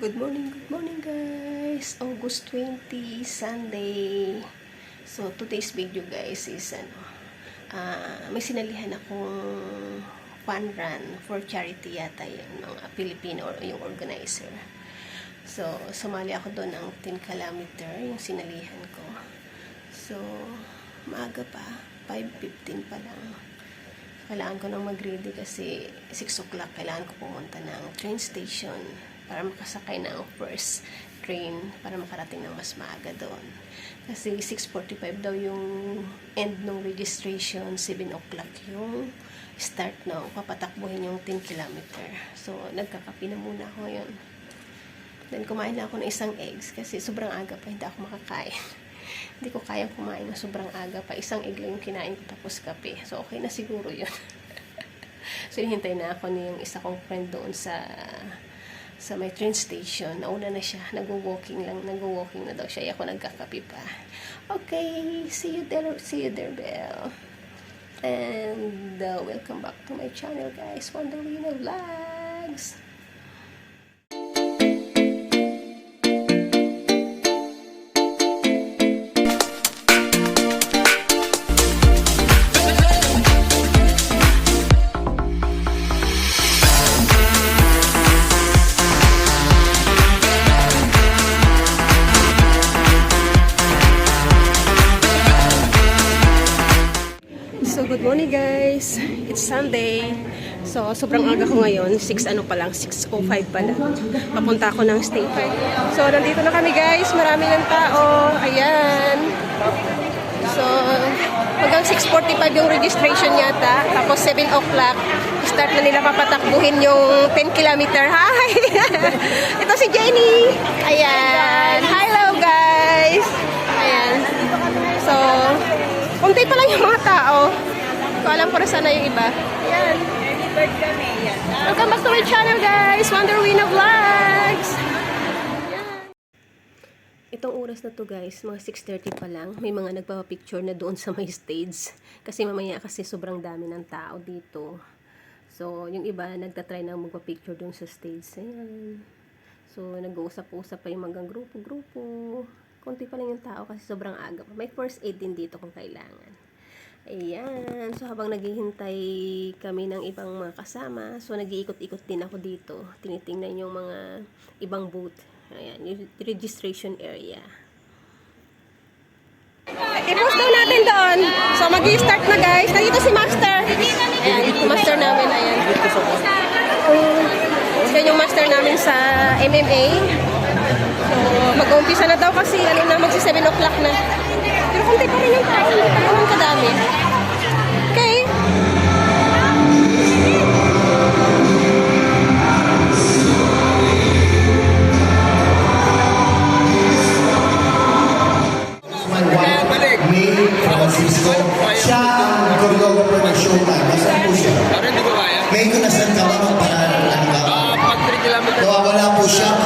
Good morning, good morning guys. August 20, Sunday. So today's video guys is ano, ah, may sinalihan akong fun run for charity yata yung mga Pilipino or yung organizer. So sumali ako doon ng 10 kilometer yung sinalihan ko. So maaga pa, 5.15 pa lang kailangan ko nang mag-ready kasi 6 o'clock kailangan ko pumunta ng train station para makasakay ng first train para makarating ng mas maaga doon. Kasi 6.45 daw yung end ng registration, 7 o'clock yung start ng papatakbuhin yung 10 kilometer. So, nagkakapi na muna ako ngayon. Then, kumain na ako ng isang eggs kasi sobrang aga pa, hindi ako makakain. hindi ko kayang kumain na sobrang aga pa. Isang egg lang yung kinain ko tapos kape. So, okay na siguro yun. so, hinihintay na ako ni yung isa kong friend doon sa sa may train station. Nauna na siya. Nag-walking lang. Nag-walking na daw siya. Ako nagkakape pa. Okay. See you there. See you there, Belle. And uh, welcome back to my channel, guys. Wanderina Vlogs. Morning guys. It's Sunday. So, sobrang aga ko ngayon. 6 ano pa lang, 6.05 pa lang. Papunta ako ng station. So, nandito na kami guys. Marami ng tao. Ayan. So, hanggang 6.45 yung registration yata. Tapos 7 o'clock, start na nila papatakbuhin yung 10 kilometer. Hi! Ito si Jenny. Ayan. Hello guys. Ayan. So, Kunti pa lang yung mga tao. Ko alam ko na sana yung iba. Ayan. Welcome back to my channel, guys! Wonder Wina Vlogs! Ayan. Itong oras na to guys, mga 6.30 pa lang, may mga nagpapapicture na doon sa may stage. Kasi mamaya kasi sobrang dami ng tao dito. So, yung iba nagtatry na magpa-picture doon sa stage. Ayan. So, nag-uusap-usap pa yung mga grupo-grupo. Konti pa lang yung tao kasi sobrang aga. May first aid din dito kung kailangan. Ayan. So, habang naghihintay kami ng ibang mga kasama, so nag-iikot-ikot din ako dito. Tinitingnan yung mga ibang booth. Ayan, yung registration area. I-post daw natin doon. So, mag-start na guys. Nandito si Master. Ayan, master namin. Ayan. Yan yung master namin sa MMA. So, mag-uumpisa na daw kasi ano na, magsi 7 o'clock na. Kunti pa rin yung tao, hindi pa naman kadami. Okay. my wife, May Francisco. Siya ang choreographer ng Showtime. Nasaan po siya? Parang hindi ko kaya. May kung nasan ka ba? Para ano ka? Ah, pag 3 kilometers. Nawawala po siya.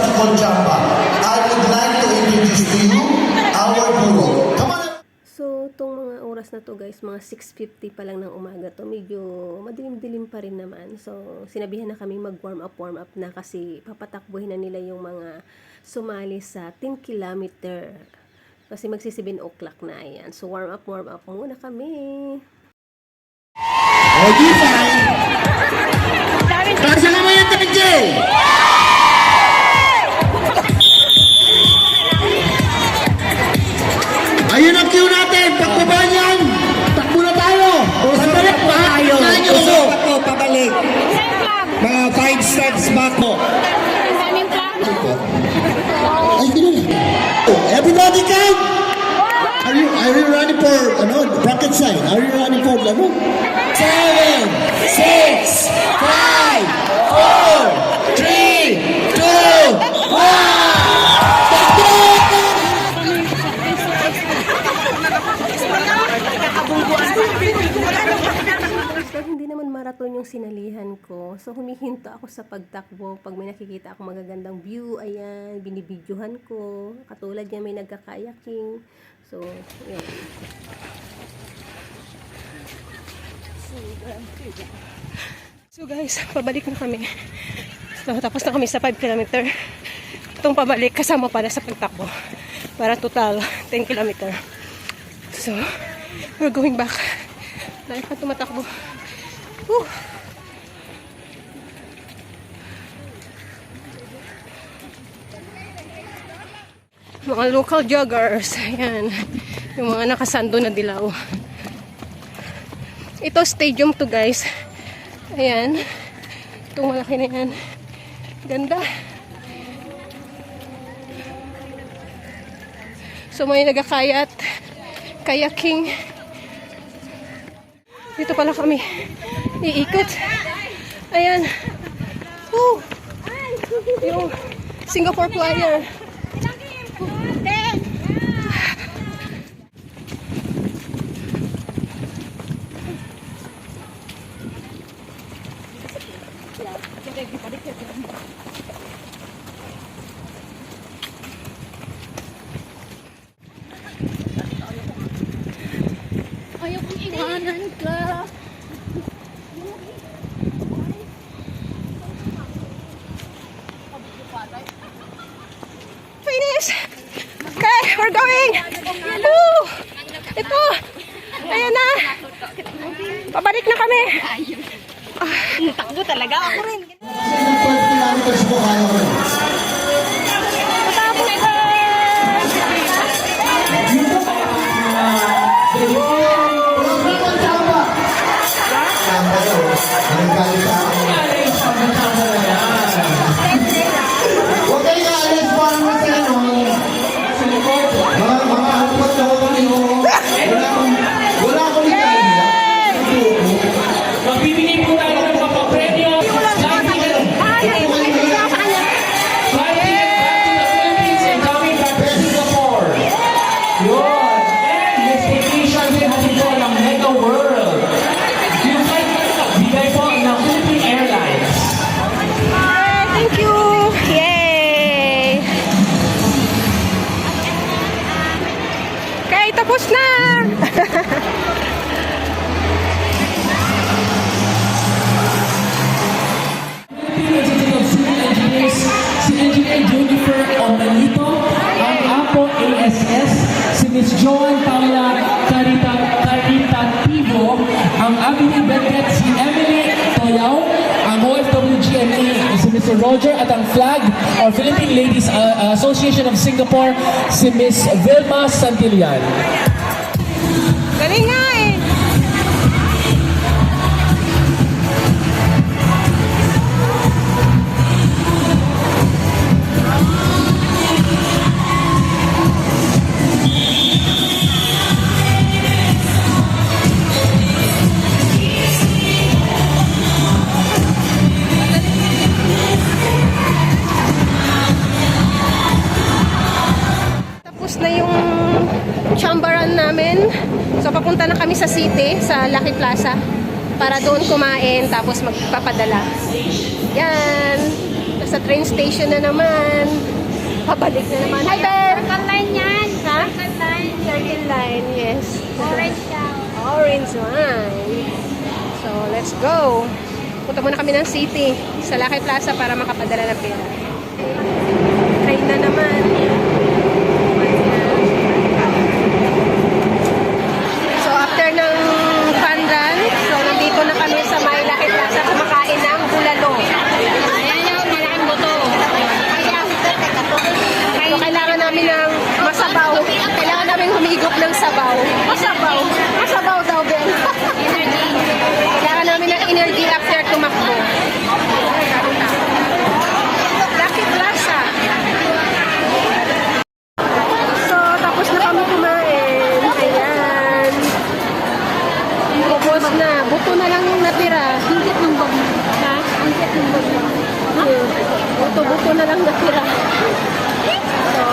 This is what you call Jamba. I would like to introduce to you our guru. Come on. So, itong mga oras na to guys, mga 6.50 pa lang ng umaga to. Medyo madilim-dilim pa rin naman. So, sinabihan na kami mag-warm up, warm up na kasi papatakbuhin na nila yung mga sumali sa 10 kilometer. Kasi magsi 7 o'clock na yan. So, warm up, warm up muna kami. O, di fine. Kasi naman yung. Sign? Are you running for, ano? Seven, six, five, four, three, two, one! Hindi naman marathon yung sinalihan ko. So, humihinto ako sa pagtakbo. Pag may nakikita ako magagandang view, ayan, binibidyohan ko. Katulad niya may nagkakayaking. So, yun. So guys, pabalik na kami. So, tapos na kami sa 5 kilometer. Itong pabalik kasama pala sa pagtakbo. Para total 10 kilometer. So, we're going back. Dahil pa tumatakbo. Whew. Mga local joggers. Ayan. Yung mga nakasando na dilaw. Ito stadium to guys. Ayan. Itong malaki na yan. Ganda. So may nagkakayat. Kayaking. Dito pala kami. Iikot. Ayan. Woo! Yung Singapore flyer. Iwanan ka. Finish! Okay, we're going! Woo! Ito! Ayan na! Pabalik na kami! Takbo talaga ako rin. Kasi ng 12 kilometers po kaya Ms. Joan Paula Carita, Caritativo, ang Avenue Beckett, si Emily Toyaw, ang OFW GMA, si Mr. Roger, at ang FLAG, or Philippine Ladies uh, Association of Singapore, si Ms. Vilma Santillan. venga. Chambaran namin. So, papunta na kami sa city, sa Lucky Plaza. Para doon kumain, tapos magpapadala. Yan. Sa train station na naman. Pabalik na naman. Hi, Bear! Circle line yan. Ha? Circle line. Circle line, yes. Orange siya. Orange line. So, let's go. Punta muna kami ng city sa Lucky Plaza para makapadala ng pera. Train na naman. So, after ng fun run, so, nandito na kami sa May Lucky Plaza kumakain ng bulalo. Ayan yung malaking buto. Ayan. So, kailangan namin ng masabaw. Kailangan namin humigop ng sabaw. Masabaw. Masabaw daw, Ben. kailangan namin ng energy after tumakbo. Lucky Plaza. So, tapos na kami kumain. Ayan. Ubos na. Buto na lang yung natira. Higit ng bag. Ha? Ang higit ng bag. Buto-buto na lang natira. So,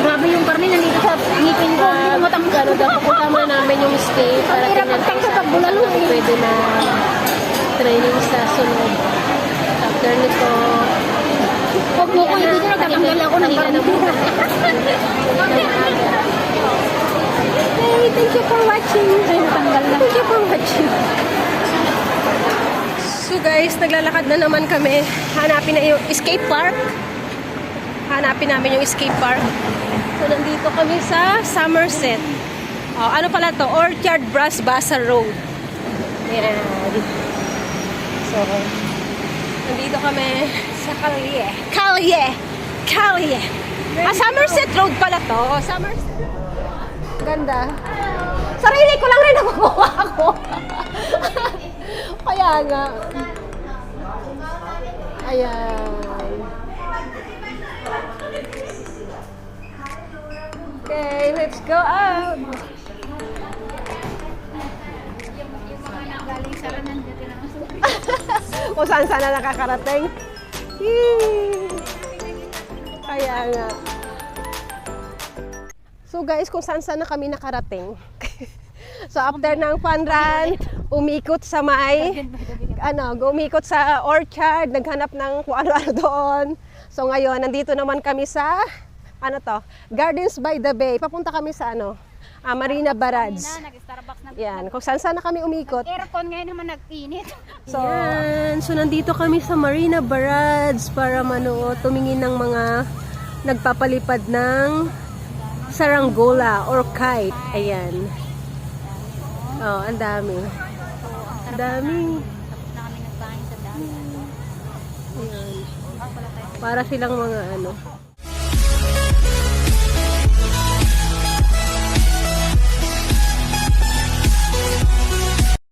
Grabe yung karne nandito sa ngipin ko. Hindi ko matanggal. Ano daw, pupunta muna namin yung stay para Ang hirap tingnan magtangka kung pag bulalo eh. pwede na training sa sunod. After nito, Huwag mo ko hindi ko natatanggal ako ng muna. Hey, thank you for watching. Ay, natanggal na. Thank you for watching. So guys, naglalakad na naman kami. Hanapin na yung escape park. Hanapin namin yung escape park. So nandito kami sa Somerset. Oh, ano pala to? Orchard Brass Basa Road. Yan. So, nandito kami sa Kalye. Kalye! Kalye! Ah, Somerset Road pala to. Somerset. Ganda. Sarili ko lang rin nakukuha ko. Kaya nga. Ayan. Okay, let's go out. Galing sa ranan dito na Kung saan sana nakakarating. Yee! Kaya nga. So guys, kung saan sana kami nakarating. so after ng fun run, umikot sa may, ano, umikot sa orchard, naghanap ng kung ano-ano doon. So ngayon, nandito naman kami sa, ano to, Gardens by the Bay. Papunta kami sa ano, ah, Marina Barrads. nag-Starbucks na. Yan, kung saan sana kami umikot. Aircon ngayon naman nag-init. So, Yan. so nandito kami sa Marina Barrads para manood, tumingin ng mga nagpapalipad ng saranggola or kite. Ayan. Oh, ang dami. Ang dami. Ayan. Para silang mga ano,